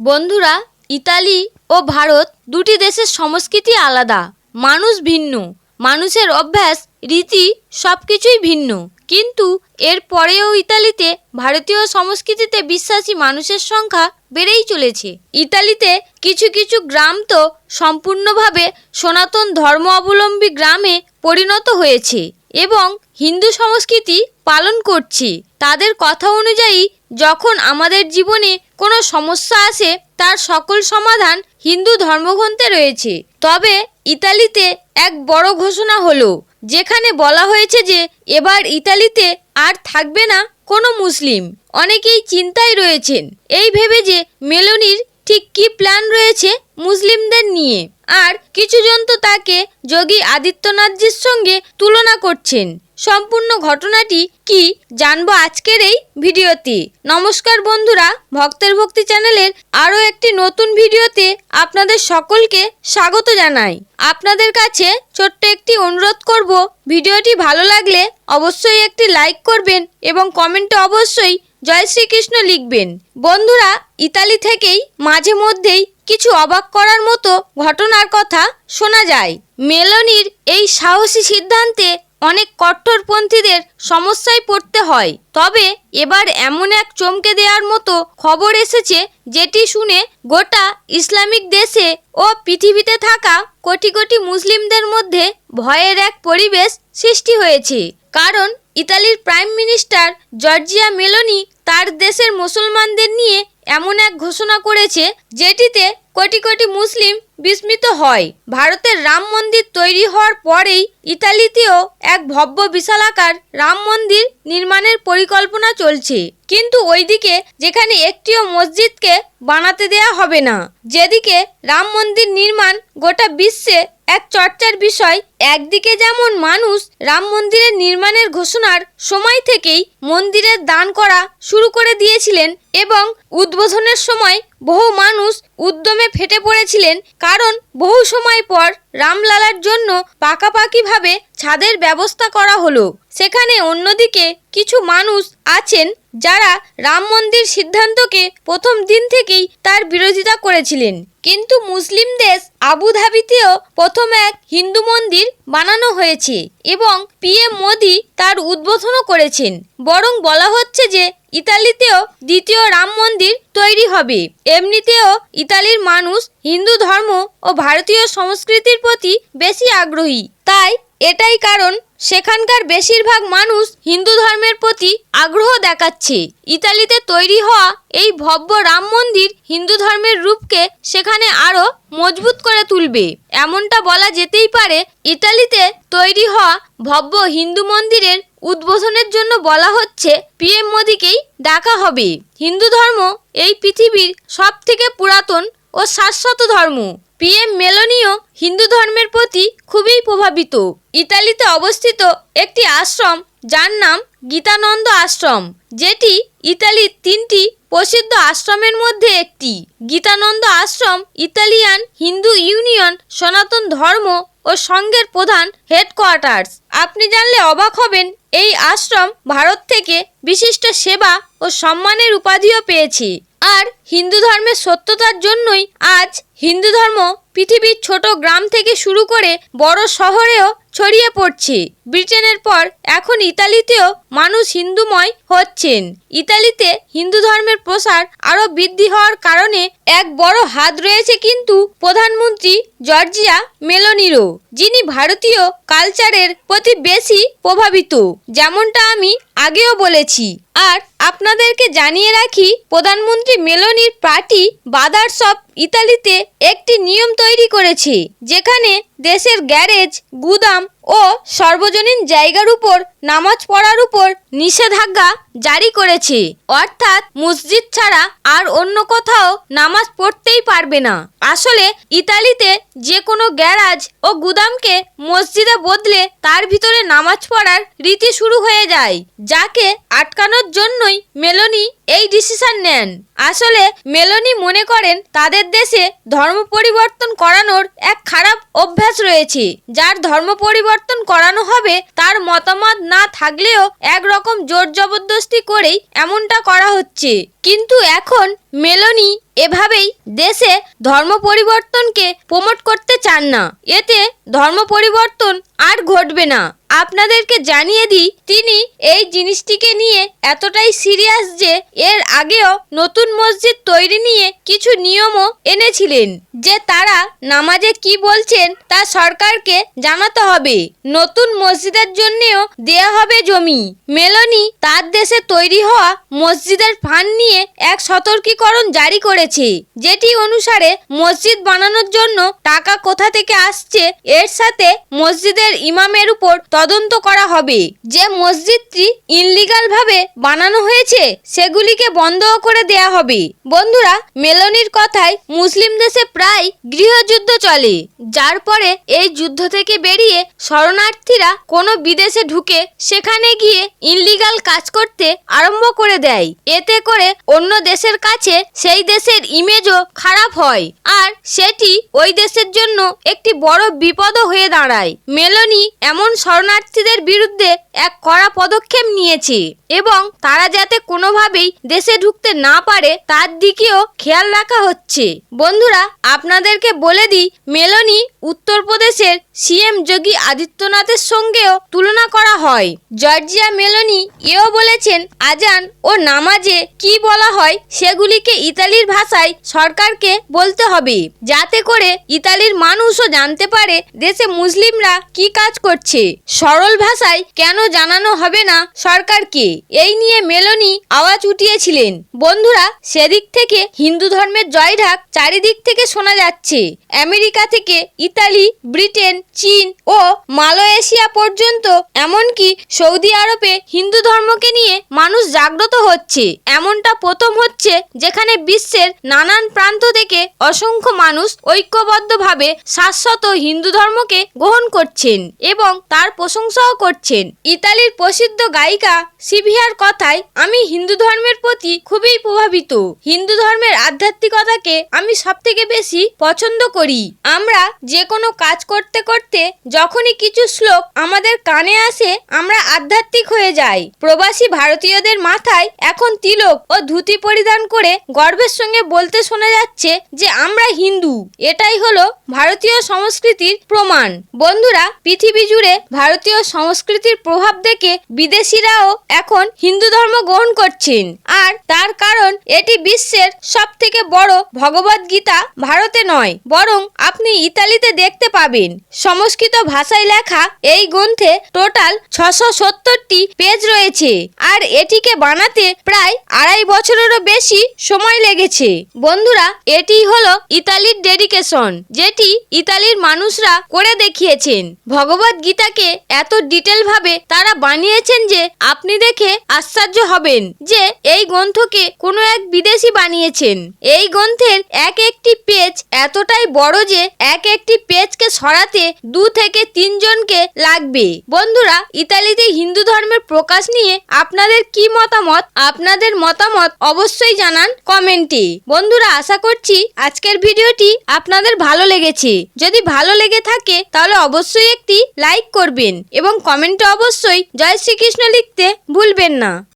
বন্ধুরা, ইতালি ও ভারত দুটি দেশের সংস্কৃতি আলাদা। মানুষ ভিন্ন। মানুষের অভ্যাস, রীতি সব কিছুই ভিন্ন। কিন্তু এর পরেও ইতালিতে ভারতীয় সংস্কৃতিতে বিশ্বাসী মানুষের সংখ্যা বেড়েই চলেছে। ইতালিতে কিছু কিছু গ্রাম তো সম্পূর্ণভাবে সনাতন ধর্ম অবলম্বী গ্রামে পরিণত হয়েছে এবং হিন্দু সংস্কৃতি পালন করছে। তাদের কথা অনুযায়ী, যখন আমাদের জীবনে কোনো সমস্যা আসে তার সকল সমাধান হিন্দু ধর্মগ্রন্থে রয়েছে। তবে ইতালিতে এক বড় ঘোষণা হলো, যেখানে বলা হয়েছে যে, এবার ইতালিতে আর থাকবে না কোনো মুসলিম। অনেকেই চিন্তায় রয়েছেন এই ভেবে যে, মেলোনির ঠিক কী প্ল্যান রয়েছে মুসলিমদের নিয়ে। আর কিছুজন তো তাকে যোগী আদিত্যনাথজির সঙ্গে তুলনা করছেন। সম্পূর্ণ ঘটনাটি কি জানব আজকের এই ভিডিওতে। নমস্কার বন্ধুরা, ভক্তের ভক্তি চ্যানেলের আরও একটি নতুন ভিডিওতে আপনাদের সকলকে স্বাগত জানাই। আপনাদের কাছে ছোট্ট একটি অনুরোধ করব, ভিডিওটি ভালো লাগলে অবশ্যই একটি লাইক করবেন এবং কমেন্টে অবশ্যই জয় শ্রীকৃষ্ণ লিখবেন। বন্ধুরা, ইতালি থেকেই মাঝে মধ্যেই কিছু অবাক করার মতো ঘটনার কথা শোনা যায়। মেলনির এই সাহসী সিদ্ধান্তে অনেক কট্টরপন্থীদের সমস্যায় পড়তে হয়। তবে এবার এমন এক চমকে দেওয়ার মতো খবর এসেছে যেটি শুনে গোটা ইসলামিক দেশে ও পৃথিবীতে থাকা কোটি কোটি মুসলিমদের মধ্যে ভয়ের এক পরিবেশ সৃষ্টি হয়েছে। কারণ ইতালির প্রাইম মিনিস্টার জর্জিয়া মেলোনি তার দেশের মুসলমানদের নিয়ে এমন এক ঘোষণা করেছে যেটিতে কোটি কোটি মুসলিম বিস্মিত হয়। ভারতের রাম মন্দির তৈরি হওয়ার পরেই ইতালিতেও এক ভব্য বিশালাকার রাম মন্দির নির্মাণের পরিকল্পনা চলছে। কিন্তু ওইদিকে যেখানে একটিও মসজিদকে বানাতে দেয়া হবে না, যেদিকে রাম মন্দির নির্মাণ গোটা বিশ্বে এক চর্চার বিষয়, একদিকে যেমন মানুষ রাম মন্দিরের নির্মাণের ঘোষণার সময় থেকেই মন্দিরের দান করা শুরু করে দিয়েছিলেন এবং উদ্বোধনের সময় বহু মানুষ উদ্যমে ফেটে পড়েছিলেন কারণ বহু সময় পর রামলালার জন্য পাকাপাকিভাবে ছাদের ব্যবস্থা করা হলো। সেখানে অন্যদিকে কিছু মানুষ আছেন যারা রাম মন্দির সিদ্ধান্তকে প্রথম দিন থেকেই তার বিরোধিতা করেছিলেন। কিন্তু মুসলিম দেশ আবুধাবিতেও প্রথম এক হিন্দু মন্দির বানানো হয়েছে এবং পিএম মোদি তার উদ্বোধনও করেছেন। বরং বলা হচ্ছে যে ইতালিতেও দ্বিতীয় রাম মন্দির তৈরি হবে। এমনিতেও ইতালির মানুষ হিন্দু ধর্ম ও ভারতীয় সংস্কৃতির প্রতি বেশি আগ্রহী। তাই এটাই কারণ সেখানকার বেশিরভাগ মানুষ হিন্দু ধর্মের প্রতি আগ্রহ দেখাচ্ছে। ইতালিতে তৈরি হওয়া এই ভব্য রাম মন্দির হিন্দু ধর্মের রূপকে সেখানে আরও মজবুত করে তুলবে। এমনটা বলা যেতেই পারে, ইতালিতে তৈরি হওয়া ভব্য হিন্দু মন্দিরের উদ্বোধনের জন্য বলা হচ্ছে পিএম মোদিকেই ডাকা হবে। হিন্দু ধর্ম এই পৃথিবীর সব থেকে পুরাতন ও শাশ্বত ধর্ম। পিএম মেলোনিও হিন্দু ধর্মের প্রতি খুবই প্রভাবিত। ইতালিতে অবস্থিত একটি আশ্রম যার নাম গীতানন্দ আশ্রম, যেটি ইতালির তিনটি প্রসিদ্ধ আশ্রমের মধ্যে একটি। গীতানন্দ আশ্রম ইতালিয়ান হিন্দু ইউনিয়ন সনাতন ধর্ম ও সংঘের প্রধান হেডকোয়ার্টার্স। আপনি জানলে অবাক হবেন, এই আশ্রম ভারত থেকে বিশিষ্ট সেবা ও সম্মানের উপাধিও পেয়েছে। আর হিন্দু ধর্মের সত্যতার জন্যই আজ হিন্দু ধর্ম পৃথিবীর ছোট গ্রাম থেকে শুরু করে বড় শহরেও ছড়িয়ে পড়ছে। ব্রিটেনের পর এখন ইতালিতেও মানুষ হিন্দুময় হচ্ছেন। ইতালিতে হিন্দু ধর্মের প্রসার আরও বৃদ্ধি হওয়ার কারণে এক বড় হাত রয়েছে কিন্তু প্রধানমন্ত্রী জর্জিয়া মেলোনিরও, যিনি ভারতীয় কালচারের প্রতি বেশি প্রভাবিত, যেমনটা আমি আগেও বলেছি। আর আপনাদেরকে জানিয়ে রাখি, প্রধানমন্ত্রী মেলোনির পার্টি বাদার্স অফ ইতালিতে একটি নিয়ম তৈরি করেছে, যেখানে দেশের গ্যারেজ, গুদাম ও সর্বজনীন জায়গার উপর, নামাজ পড়ার উপর নিষেধাজ্ঞা জারি করেছে। অর্থাৎ মসজিদ ছাড়া আর অন্য কোথাও নামাজ পড়তেই পারবে না। আসলে ইতালিতে যে কোনো গ্যারাজ ও গুদামকে মসজিদে বদলে তার ভিতরে নামাজ পড়ার রীতি শুরু হয়ে যায়, যাকে আটকানোর জন্যই মেলোনি এই ডিসিশন নেন। আসলে মেলোনি মনে করেন, তাদের দেশে ধর্ম পরিবর্তন করানোর এক খারাপ অভ্যাস রয়েছে। যার ধর্ম পরিবর্তন করানো হবে, তার মতামত না থাকলেও একরকম জোর জবরদস্তি করেই এমনটা করা হচ্ছে। কিন্তু এখন মেলোনি এভাবেই দেশে ধর্ম পরিবর্তনকে প্রমোট করতে চান না। এতে ধর্ম পরিবর্তন আর ঘটবে না। আপনাদেরকে জানিয়ে দিই, তিনি এই জিনিসটিকে নিয়ে এতটাই সিরিয়াস যে এর আগেও নতুন মসজিদ তৈরি নিয়ে কিছু নিয়মও এনেছিলেন, যে তারা নামাজে কি বলছেন তা সরকারকে জানাতে হবে। নতুন মসজিদের জন্যেও দেয়া হবে জমি। মেলনি তার দেশে তৈরি হওয়া মসজিদের ফান্ড নিয়ে এক সতর্কীকরণ জারি করেছে, যেটি অনুসারে মসজিদ বানানোর জন্য টাকা কোথা থেকে আসছে এর সাথে মসজিদের ইমামের উপর তদন্ত করা হবে। যে মসজিদটি ইনলিগাল ভাবে বানানো হয়েছে, সেগুলিকে বন্ধও করে দেয়া হবে। বন্ধুরা, মেলনির কথায় মুসলিম দেশে প্রায় গৃহযুদ্ধ চলে, যার পরে এই যুদ্ধ থেকে বেরিয়ে শরণার্থীরা কোনো বিদেশে ঢুকে সেখানে গিয়ে ইনলিগাল কাজ করতে আরম্ভ করে দেয়। এতে করে অন্য দেশের কাছে সেই দেশের ইমেজও খারাপ হয় আর সেটি ওই দেশের জন্য একটি বড় বিপদও হয়ে দাঁড়ায়। মেলনি এমন শরণার্থীদের বিরুদ্ধে এক কড়া পদক্ষেপ নিয়েছে এবং তারা যাতে কোনোভাবেই দেশে ঢুকতে না পারে, তার দিকেও খেয়াল রাখা হচ্ছে। বন্ধুরা, আপনাদেরকে বলে দিই, মেলনি উত্তরপ্রদেশের সিএম যোগী আদিত্যনাথের সঙ্গেও তুলনা করা হয়। জর্জিয়া মেলনি এও বলেছেন, আজান ও নামাজে কি বলা হয় সেগুলিকে ইতালির ভাষায় সরকারকে বলতে হবে, যাতে করে ইতালির মানুষও জানতে পারে দেশে মুসলিমরা কি কাজ করছে। সরল ভাষায় কেন জানানো হবে না সরকারকে? এই নিয়ে মেলনি আওয়াজ উঠিয়েছিলেন। বন্ধুরা, সেদিক থেকে হিন্দু ধর্মের জয়ঢাক চারিদিক থেকে শোনা যাচ্ছে। আমেরিকা থেকে ইতালি, ব্রিটেন, চীন ও মালয়েশিয়া পর্যন্ত এমনকি সৌদি আরবে হিন্দু ধর্মকে নিয়ে মানুষ জাগ্রত হচ্ছে। এমনটা প্রথম হচ্ছে যেখানে বিশ্বের নানান প্রান্ত থেকে অসংখ্য মানুষ ঐক্যবদ্ধভাবে শাশ্বত হিন্দু ধর্মকে গ্রহণ করছেন এবং তার প্রশংসাও করছেন। ইতালির প্রসিদ্ধ গায়িকা সিভিয়ার কথায়, আমি হিন্দু ধর্মের প্রতি খুবই প্রভাবিত। হিন্দু ধর্মের আধ্যাত্মিকতাকে আমি সব থেকে বেশি পছন্দ করি। আমরা যে কোনো কাজ করতে করতে যখনই কিছু শ্লোক আমাদের কানে আসে, আমরা আধ্যাত্মিক হয়ে যাই। প্রবাসী ভারতীয়দের মাথায় এখন তিলক ও ধুতি পরিধান করে গর্বের সঙ্গে বলতে শোনা যাচ্ছে যে, আমরা হিন্দু। এটাই হলো ভারতীয় সংস্কৃতির প্রমাণ। বন্ধুরা, পৃথিবী জুড়ে ভারতীয় সংস্কৃতির প্রভাব দেখে বিদেশিরাও এখন হিন্দু ধর্ম গ্রহণ করছেন। আর তার কারণ, এটি বিশ্বের সব থেকে বড় ভগবদ গীতা ভারতে নয়, বরং আপনি ইতালিতে দেখতে পাবেন। সংস্কৃত ভাষায় লেখা এই গ্রন্থে টোটাল ছশো সত্তরটি পেজ রয়েছে, আর এটিকে বানাতে প্রায় আড়াই বছরেরও বেশি সময় লেগেছে। বন্ধুরা, এটি হলো ইতালির ডেডিকেশন, যেটি ইতালির মানুষরা করে দেখিয়েছেন। ভগবত গীতাকে এত ডিটেল ভাবে তারা বানিয়েছেন যে আপনি দেখে আশ্চর্য হবেন যে এই গ্রন্থকে কোনো এক বিদেশি বানিয়েছেন। এই গ্রন্থের এক একটি পেজ এতটাই বড় যে এক একটি পেজকে সরাতে দু থেকে তিনজনকে লাগবে। বন্ধুরা, ইতালিতে হিন্দু ধর্মের প্রকাশ নিয়ে আপনাদের কি মতামত? আপনাদের মতামত অবশ্যই জানান কমেন্টে। বন্ধুরা, আশা করছি আজকের ভিডিওটি আপনাদের ভালো লেগেছে। যদি ভালো লেগে থাকে, তাহলে অবশ্যই একটি লাইক করবেন। এবং কমেন্টে অবশ্যই জয় শ্রীকৃষ্ণ লিখতে ভুলবেন না।